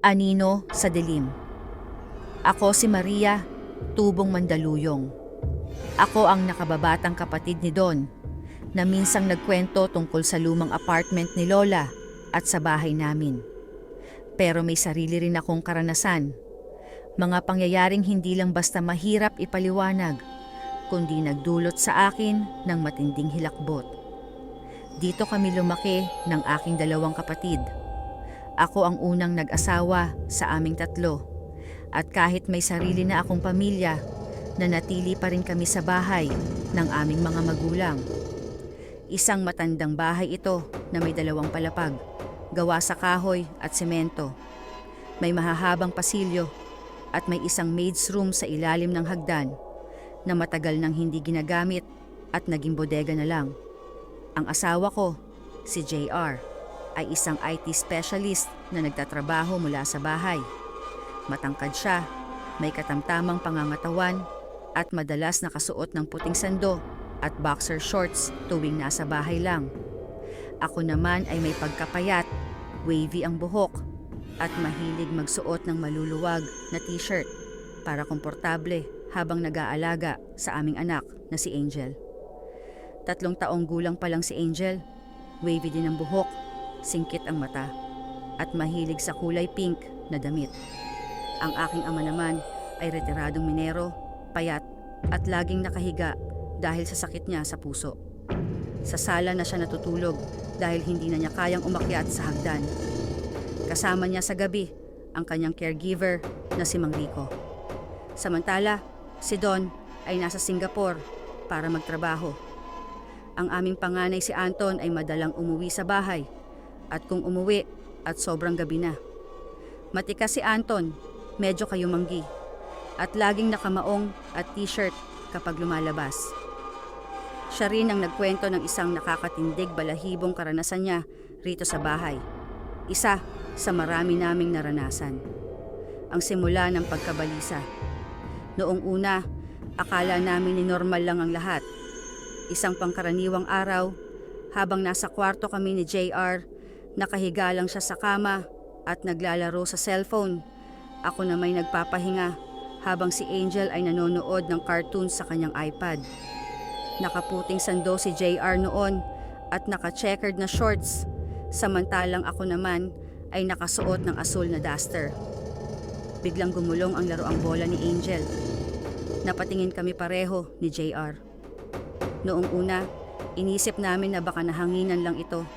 Anino sa dilim. Ako si Maria, tubong Mandaluyong. Ako ang nakababatang kapatid ni Don na minsang nagkwento tungkol sa lumang apartment ni Lola at sa bahay namin. Pero may sarili rin akong karanasan. Mga pangyayaring hindi lang basta mahirap ipaliwanag, kundi nagdulot sa akin ng matinding hilakbot. Dito kami lumaki ng aking dalawang kapatid. Ako ang unang nag-asawa sa aming tatlo. At kahit may sarili na akong pamilya, nanatili pa rin kami sa bahay ng aming mga magulang. Isang matandang bahay ito na may dalawang palapag, gawa sa kahoy at semento. May mahahabang pasilyo at may isang maid's room sa ilalim ng hagdan na matagal nang hindi ginagamit at naging bodega na lang. Ang asawa ko, si JR, ay isang IT specialist na nagtatrabaho mula sa bahay. Matangkad siya, may katamtamang pangangatawan at madalas nakasuot ng puting sando at boxer shorts tuwing nasa bahay lang. Ako naman ay may pagkapayat, wavy ang buhok at mahilig magsuot ng maluluwag na t-shirt para komportable habang nag-aalaga sa aming anak na si Angel. Tatlong taong gulang pa lang si Angel, wavy din ang buhok, singkit ang mata, at mahilig sa kulay pink na damit. Ang aking ama naman ay retiradong minero, payat at laging nakahiga dahil sa sakit niya sa puso. Sa sala na siya natutulog dahil hindi na niya kayang umakyat sa hagdan. Kasama niya sa gabi ang kanyang caregiver na si Mang Rico. Samantala, si Don ay nasa Singapore para magtrabaho. Ang aming panganay si Anton ay madalang umuwi sa bahay at kung umuwi at sobrang gabi na. Matikas si Anton, medyo kayumanggi at laging nakamaong at t-shirt kapag lumalabas. Siya rin ang nagkwento ng isang nakakatindig balahibong karanasan niya rito sa bahay. Isa sa marami naming naranasan. Ang simula ng pagkabalisa. Noong una, akala namin ni normal lang ang lahat. Isang pangkaraniwang araw, habang nasa kwarto kami ni JR, nakahiga lang siya sa kama at naglalaro sa cellphone. Ako na may nagpapahinga habang si Angel ay nanonood ng cartoons sa kanyang iPad. Nakaputing sando si JR noon at naka-checkered na shorts, samantalang ako naman ay nakasuot ng asul na duster. Biglang gumulong ang laroang bola ni Angel. Napatingin kami pareho ni JR. Noong una, inisip namin na baka nahanginan lang ito.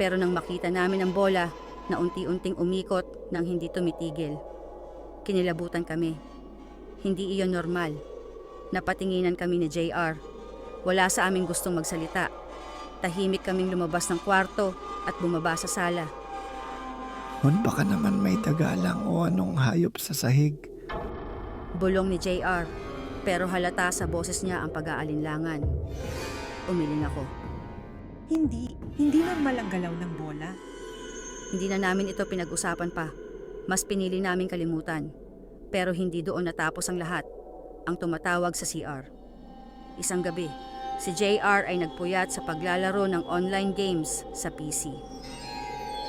Pero nang makita namin ang bola na unti-unting umikot nang hindi tumitigil. Kinilabutan kami. Hindi iyon normal. Napatinginan kami ni JR. Wala sa aming gustong magsalita. Tahimik kaming lumabas ng kwarto at bumaba sa sala. Hon, baka naman may tagalang o anong hayop sa sahig. Bulong ni JR, pero halata sa boses niya ang pag-aalinlangan. Umiling ako. Hindi, hindi normal ang galaw ng bola. Hindi na namin ito pinag-usapan pa. Mas pinili namin kalimutan. Pero hindi doon natapos ang lahat. Ang tumatawag sa CR. Isang gabi, si JR ay nagpuyat sa paglalaro ng online games sa PC.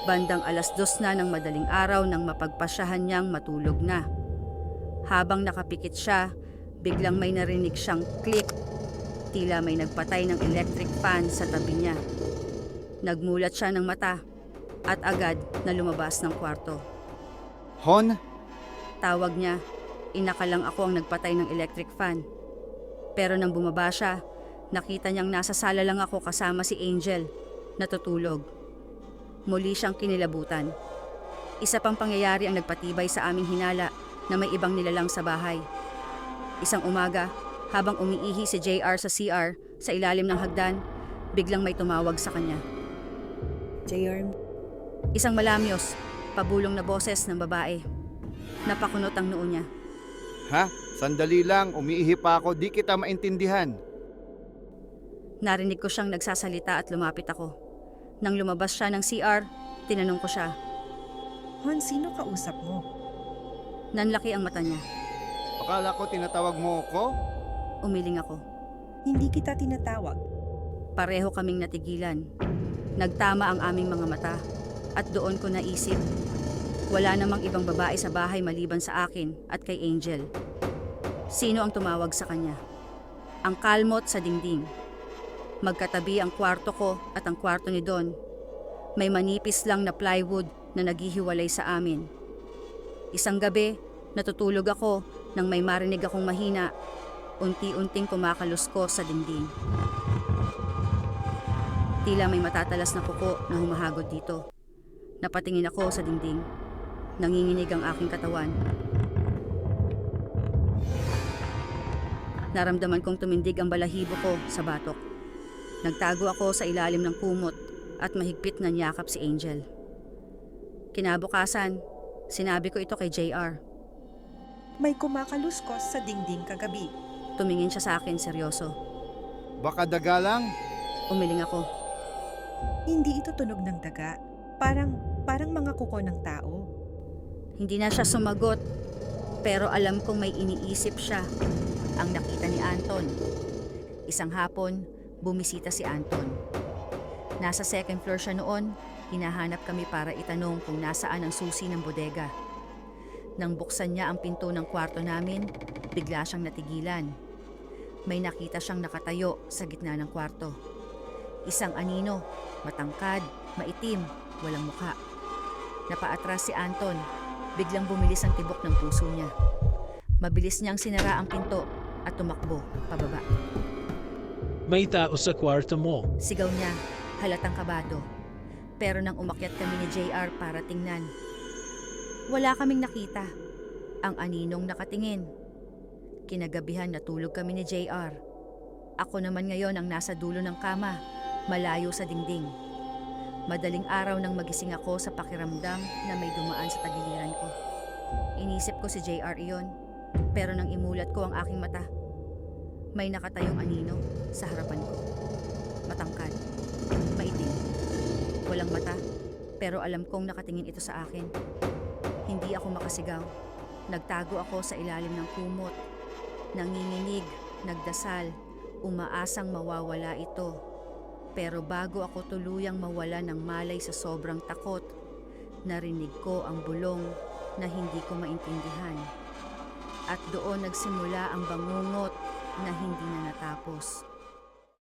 Bandang alas dos na ng madaling araw nang mapagpasyahan niyang matulog na. Habang nakapikit siya, biglang may narinig siyang click. Tila may nagpatay ng electric fan sa tabi niya. Nagmulat siya ng mata at agad na lumabas ng kwarto. Hon, Tawag niya, inakalang ako ang nagpatay ng electric fan. Pero nang bumaba siya, nakita niyang nasa sala lang ako kasama si Angel, natutulog. Muli siyang kinilabutan. Isa pang pangyayari ang nagpatibay sa aming hinala na may ibang nilalang sa bahay. Isang umaga, habang umiihi si JR sa CR sa ilalim ng hagdan, biglang may tumawag sa kanya. JR, Isang malamyos, pabulong na boses ng babae. Napakunot ang noo niya. ha? Sandali lang, umiihi pa ako, di kita maintindihan. Narinig ko siyang nagsasalita at lumapit ako. Nang lumabas siya ng CR, tinanong ko siya. Hon, sino kausap mo? Nanlaki ang mata niya. Akala ko tinatawag mo ako? Umiling ako. Hindi kita tinatawag. Pareho kaming natigilan. Nagtama ang aming mga mata. At doon ko naisip, Wala namang ibang babae sa bahay maliban sa akin at kay Angel. Sino ang tumawag sa kanya? Ang kalmot sa dingding. Magkatabi ang kwarto ko at ang kwarto ni Don. May manipis lang na plywood na naghihiwalay sa amin. Isang gabi, natutulog ako nang may marinig akong mahina. Unti-unting kumakalusko sa dingding. Tila may matatalas na kuko na humahagod dito. Napatingin ako sa dingding. Nanginginig ang aking katawan. Naramdaman kong tumindig ang balahibo ko sa batok. Nagtago ako sa ilalim ng kumot at mahigpit na niyakap si Angel. Kinabukasan, sinabi ko ito kay JR. May kumakaluskos sa dingding kagabi. Tumingin siya sa akin seryoso. Baka daga lang? Umiling ako. Hindi ito tunog ng daga. Parang, parang mga kuko ng tao. Hindi na siya sumagot, pero alam kong may iniisip siya. Ang nakita ni Anton. Isang hapon, bumisita si Anton. Nasa second floor siya noon, hinahanap kami para itanong kung nasaan ang susi ng bodega. Nang buksan niya ang pinto ng kwarto namin, bigla siyang natigilan. May nakita siyang nakatayo sa gitna ng kwarto. Isang anino, matangkad, maitim, walang mukha. Napaatras si Anton. Biglang bumilis ang tibok ng puso niya. Mabilis niyang sinara ang pinto at tumakbo pababa. May tao sa kwarto mo. Sigaw niya, halatang kabado. Pero nang umakyat kami ni JR para tingnan, wala kaming nakita. Ang aninong nakatingin. Kinagabihan natulog kami ni JR. Ako naman ngayon ang nasa dulo ng kama, malayo sa dingding. Madaling araw nang magising ako sa pakiramdam na may dumaan sa tagiliran ko. Inisip ko si JR iyon, pero nang imulat ko ang aking mata, may nakatayong anino sa harapan ko. Matangkad, maitim, walang mata, pero alam kong nakatingin ito sa akin. Hindi ako makasigaw. Nagtago ako sa ilalim ng kumot. Nanginginig, nagdasal, umaasang mawawala ito. Pero bago ako tuluyang mawala ng malay sa sobrang takot, narinig ko ang bulong na hindi ko maintindihan. At doon nagsimula ang bangungot na hindi na natapos.